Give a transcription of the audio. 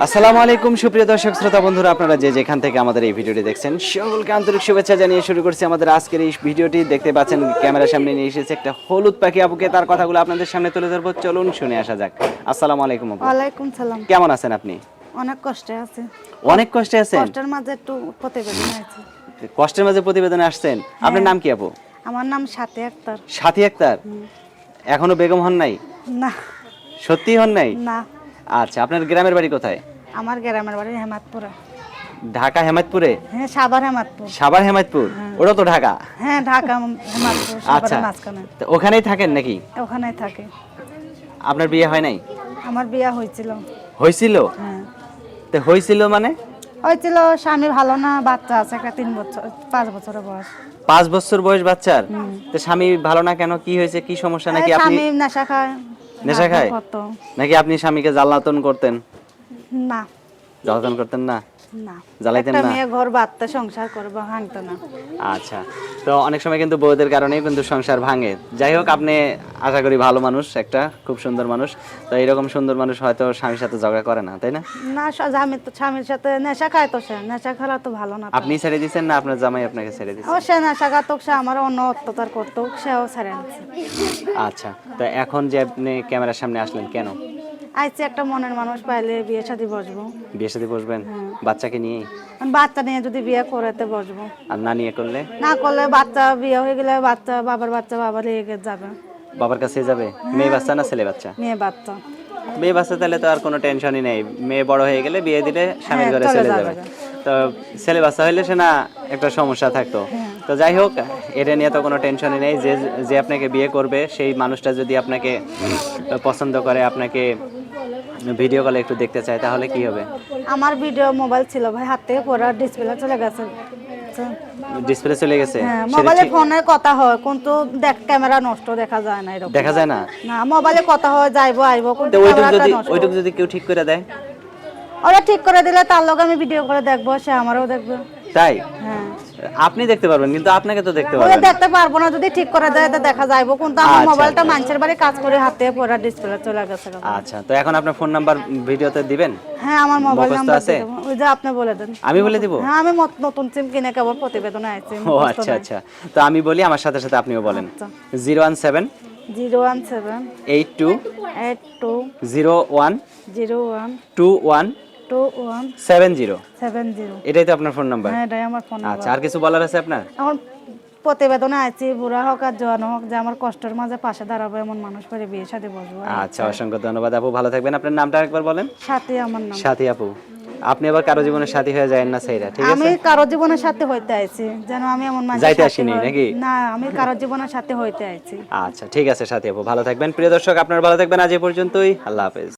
আসসালামু আলাইকুম সুপ্রিয় দর্শক শ্রোতা বন্ধুরা আপনারা যে যেখান থেকে আমাদের এই ভিডিওটি দেখছেন সকলকে আন্তরিক শুভেচ্ছা জানিয়ে শুরু করছি আমাদের আজকের এই ভিডিওটি। দেখতে পাচ্ছেন ক্যামেরার সামনে নিয়ে এসেছে একটা হলুদ পাখি আপুকে তার কথাগুলো আপনাদের সামনে তুলে ধরবো। চলুন শুনে আসা যাক। আসসালামু আলাইকুম আপু। ওয়ালাইকুম সালাম। কেমন আছেন আপনি? অনেক কষ্টে আছে। অনেক কষ্টে আছেন? কষ্টের মাঝে একটু প্রতিবেদন আছে। কষ্টের মাঝে প্রতিবেদনে আসছেন। আপনার নাম কি আপু? আমার নাম সাথে আক্তার। সাথী আক্তার? এখনও বেগম হন নাই? না। সত্যি হন নাই? না। আচ্ছা আপনার গ্রামের বাড়ি কোথায়? আমার গ্রামের বাড়ি হেমাতপুরে। ঢাকা হেমায়তপুরে হ্যাঁ সাবার হেমাতপুর। সাভার হেমায়তপুর ওটা তো ঢাকা। হ্যাঁ ঢাকা হেমাতপুর আচ্ছা। তো ওখানেই থাকেন নাকি? ওখানেই থাকে। আপনার বিয়ে হয় নাই? আমার বিয়া হয়েছিল। হয়েছিল? হ্যাঁ। তো হয়েছিল মানে? হয়েছিল স্বামী ভালো না বাচ্চা আছে একটা তিন বছর পাঁচ বছরের বয়স। পাঁচ বছর বয়স বাচ্চার? তো স্বামী ভালো না কেন? কি হয়েছে? কি সমস্যা নাকি আপনি? স্বামী নেশা খায় নেশা খায়? নাকি আপনি স্বামীকে জ্বালাতন করতেন? না। জ্বালাতন করতেন না? না। জ্বালাইতেন না? মেয়ে ঘর বাঁধতে সংসার করব ভাঙতো না। আচ্ছা। তো অনেক সময় কিন্তু বউদের কারণেই কিন্তু সংসার ভাঙে। যাই হোক আপনি আশা করি ভালো মানুষ একটা খুব সুন্দর মানুষ। তো এরকম সুন্দর মানুষ হয়তো স্বামীর সাথে ঝগড়া করে না তাই না? না স্বামী তো স্বামীর সাথে নেশা খায় তো সে। নেশা খেলা তো ভালো না আপনি ছেড়ে দিয়েছেন না আপনার জামাই আপনাকে ছেড়ে দিয়েছে ও সে নেশা খাতো সে আমার অন্য অত্যাচার করতো সেও ছেড়ে নিচ্ছে আচ্ছা। তো এখন যে আপনি ক্যামেরার সামনে আসলেন কেন? আইসি একটা মনের মানুষ পাইলে বিয়ে সাথে বসবো। বিয়ে সাথে বসবেন? বাচ্চাকে নিয়ে? বাচ্চা নিয়ে যদি বিয়ে করাতে বসবো। আর না নিয়ে করলে? না করলে বাচ্চা বিয়ে হয়ে গেলে বাচ্চা বাবার বাচ্চা বাবার লেগে যাবে। বাবার কাছে যাবে? মেয়ে বাচ্চা না ছেলে বাচ্চা? মেয়ে বাচ্চা। মেয়ে বাচ্চা তাহলে তো আর কোনো টেনশনই নেই। মেয়ে বড় হয়ে গেলে বিয়ে দিলে স্বামীর হ্যাঁ, ঘরে চলে যাবে। তো ছেলে বাচ্চা হইলে সে না একটা সমস্যা থাকতো। হ্যাঁ। তো যাই হোক এটা নিয়ে তো কোনো টেনশনই নেই। যে যে আপনাকে বিয়ে করবে সেই মানুষটা যদি আপনাকে পছন্দ করে আপনাকে ভিডিও কলে একটু দেখতে চায় তাহলে কি হবে? আমার ভিডিও মোবাইল ছিল ভাই হাত থেকে পড়া ডিসপ্লে চলে গেছে। ডিসপ্লে চলে গেছে? হ্যাঁ মোবাইলে ফোনে কথা হয় কিন্তু দেখ ক্যামেরা নষ্ট দেখা যায় না এরকম। দেখা যায় না? না মোবাইলে কথা হয় যাইবো আইবো কিন্তু ওইটুকু যদি ওইটুকু যদি কেউ ঠিক করে দেয়? ওরা ঠিক করে দিলে তার লগে আমি ভিডিও করে দেখব সে আমারও দেখবে। তাই? হ্যাঁ। আপনি দেখতে পারবেন কিন্তু আপনাকে তো দেখতে পারবেন দেখতে পারব না যদি ঠিক করা যায় তো দেখা যাইবো। কিন্তু আমার আচ্ছা, মোবাইলটা আচ্ছা। মানুষের বাড়ি কাজ করে হাতে পড়া ডিসপ্লে চলে গেছে আচ্ছা তো এখন আপনার ফোন নাম্বার ভিডিওতে দিবেন? হ্যাঁ আমার মোবাইল নাম্বার আছে? ওই যে আপনি বলে দেন। আমি বলে দিব? হ্যাঁ আমি নতুন সিম কিনে কেবল প্রতিবেদন আইছি ও আচ্ছা আচ্ছা। তো আমি বলি আমার সাথে সাথে আপনিও বলেন। আচ্ছা। Zero one seven zero one seven eight two one seven zero seven zero এটাই তো আপনার ফোন নাম্বার হ্যাঁ এটাই আমার ফোন আচ্ছা আর কিছু বলার আছে আপনার? এখন প্রতিবেদনে আছি বুড়া হোক আর জোয়ান হোক যে আমার কষ্টের মাঝে পাশে দাঁড়াবো এমন মানুষ করে বিয়ে সাথে বসবো। আচ্ছা অসংখ্য ধন্যবাদ আপু ভালো থাকবেন। আপনার নামটা একবার বলেন। সাথে আমার নাম। সাথী আপু। আপনি আবার কারও জীবনের সাথী হয়ে যায় না ঠিক আছে? আমি কারও জীবনের সাথে হইতে আইছি যেন আমি এমন মানুষের যাইতে আসিনি, নাকি? না আমি কারও জীবনের সাথে হইতে আইছি। আচ্ছা ঠিক আছে সাথী আপু ভালো থাকবেন। প্রিয় দর্শক আপনার ভালো থাকবেন আজ এ পর্যন্তই। আল্লাহ হাফেজ।